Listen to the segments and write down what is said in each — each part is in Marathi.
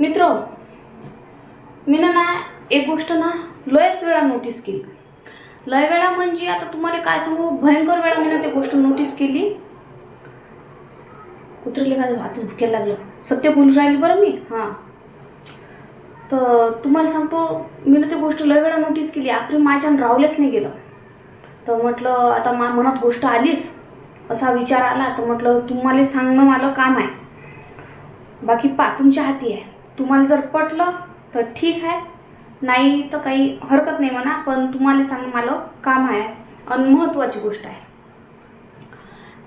मित्र मी ना ना एक गोष्ट ना लयच वेळा नोटीस केली. लय वेळा म्हणजे आता तुम्हाला काय सांगू? भयंकर वेळा मी ना ते गोष्ट नोटीस केली. उतरले का हातच भुक्याला लागलं. सत्य बोलून राहिली बरं मी? हां. तर तुम्हाला सांगतो मी ना ते गोष्ट लय वेळा नोटीस केली. आखरी माझ्यानं रावलेच नाही गेलं. तर म्हटलं आता मा मनात गोष्ट आलीच असा विचार आला. तर म्हटलं तुम्हाला सांगणं मला काम आहे. बाकी पा तुमच्या हाती आहे. तुम्हाला जर पटलं तर ठीक आहे. नाही तर काही हरकत नाही म्हणा पण तुम्हाला सांग मला काम आहे आणि महत्त्वाची गोष्ट आहे.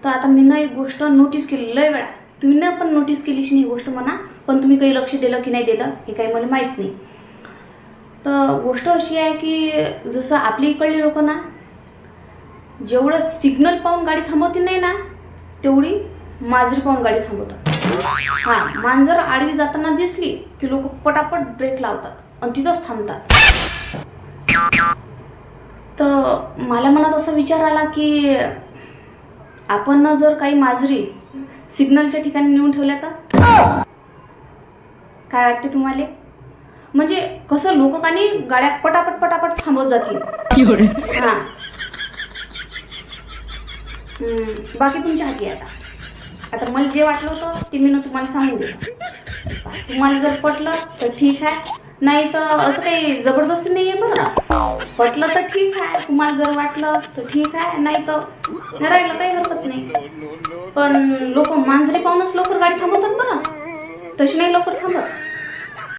तर आता मी ना एक गोष्ट नोटीस केली लय वेळा. तुम्ही न पण नोटीस केलीच नाही ही गोष्ट म्हणा पण तुम्ही काही लक्ष दिलं की नाही दिलं हे काही मला माहीत नाही. तर गोष्ट अशी आहे की जसं आपल्या इकडली लोक ना जेवढं सिग्नल पाहून गाडी थांबवती नाही ना तेवढी मांजरी पाहून गाडी थांबवतात. हां मांजर आडवी जाताना दिसली की लोक पटापट ब्रेक लावतात आणि तिथंच थांबतात. तर मला मनात असा विचार आला की आपण जर काही मांजरी सिग्नलच्या ठिकाणी नेऊन ठेवल्या तर? काय वाटते तुम्हाला? म्हणजे कसं लोक कानी गाड्या पटापट पटापट थांबवत जातील. हां. बाकी तुमच्या हाती आता. आता मला जे वाटलं होतं ते मी ना तुम्हाला सांगून तुम्हाला जर पटलं तर ठीक आहे. नाही तर असं काही जबरदस्ती नाही आहे बरं पटलं तर ठीक आहे. तुम्हाला जर वाटलं तर ठीक आहे. नाही तर राहिलं काही हरकत नाही. पण लोक मांजरे पाहूनच लवकर गाडी थांबवतात बरं. तशी नाही लवकर थांबत.